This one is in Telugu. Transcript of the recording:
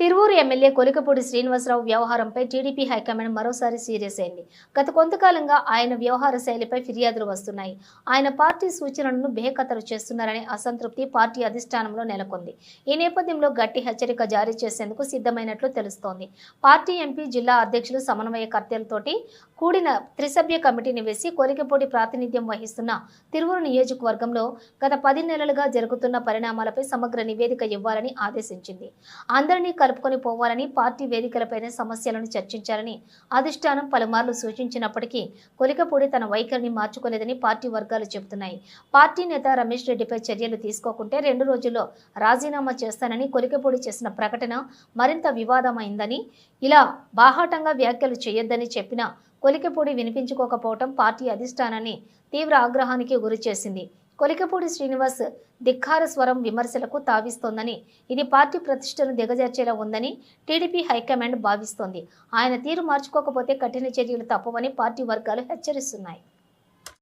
తిరువూరు ఎమ్మెల్యే కొలికపూడి శ్రీనివాసరావు వ్యవహారంపై టీడీపీ హైకమాండ్ మరోసారి సీరియస్ అయింది. గత కొంతకాలంగా ఆయన వ్యవహార శైలిపై ఫిర్యాదులు వస్తున్నాయి. ఆయన పార్టీ సూచనలను బేఖతరు చేస్తున్నారనే అసంతృప్తి పార్టీ అధిష్టానంలో నెలకొంది. ఈ నేపథ్యంలో గట్టి హెచ్చరిక జారీ చేసేందుకు సిద్ధమైనట్లు తెలుస్తోంది. పార్టీ ఎంపీ జిల్లా అధ్యక్షులు సమన్వయకర్తలతోటి కూడిన త్రిసభ్య కమిటీని వేసి కొలికపూడి ప్రాతినిధ్యం వహిస్తున్న తిరువురు నియోజకవర్గంలో గత పది నెలలుగా జరుగుతున్న పరిణామాలపై సమగ్ర నివేదిక ఇవ్వాలని ఆదేశించింది. అందరినీ కలుపుకొని పోవాలని పార్టీ వేదికలపైన సమస్యలను చర్చించాలని అధిష్టానం పలుమార్లు సూచించినప్పటికీ కొలికపూడి తన వైఖరిని మార్చుకోలేదని పార్టీ వర్గాలు చెబుతున్నాయి. పార్టీ నేత రమేష్ రెడ్డిపై చర్యలు తీసుకోకుంటే రెండు రోజుల్లో రాజీనామా చేస్తానని కొలికపూడి చేసిన ప్రకటన మరింత వివాదమైందని ఇలా బాహాటంగా వ్యాఖ్యలు చేయొద్దని చెప్పినా కొలికపూడి వినిపించుకోకపోవటం పార్టీ అధిష్టానాన్ని తీవ్ర ఆగ్రహానికి గురిచేసింది. కొలికపూడి శ్రీనివాస్ ధిక్కార స్వరం విమర్శలకు తావిస్తోందని ఇది పార్టీ ప్రతిష్టను దిగజార్చేలా ఉందని టీడీపీ హైకమాండ్ భావిస్తోంది. ఆయన తీరు మార్చుకోకపోతే కఠిన చర్యలు తప్పవని పార్టీ వర్గాలు హెచ్చరిస్తున్నాయి.